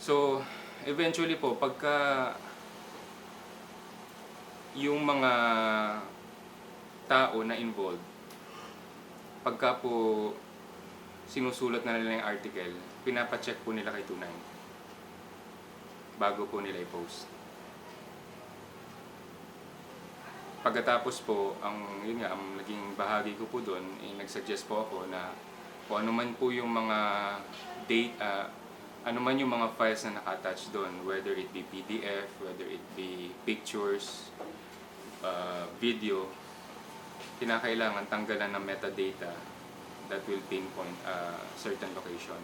So, eventually po, pagka yung mga tao na involved, pagka po sinusulat na nila yung article, pinapacheck po nila kay Tunay bago po nila i-post. Pagkatapos po, ang yun nga, ang naging bahagi ko po doon, eh, nagsuggest po ako na kung ano man po yung mga date, ah, ano man yung mga files na naka-attach doon, whether it be PDF, whether it be pictures, uh, video, kinakailangan tanggalan ng metadata that will pinpoint a certain location.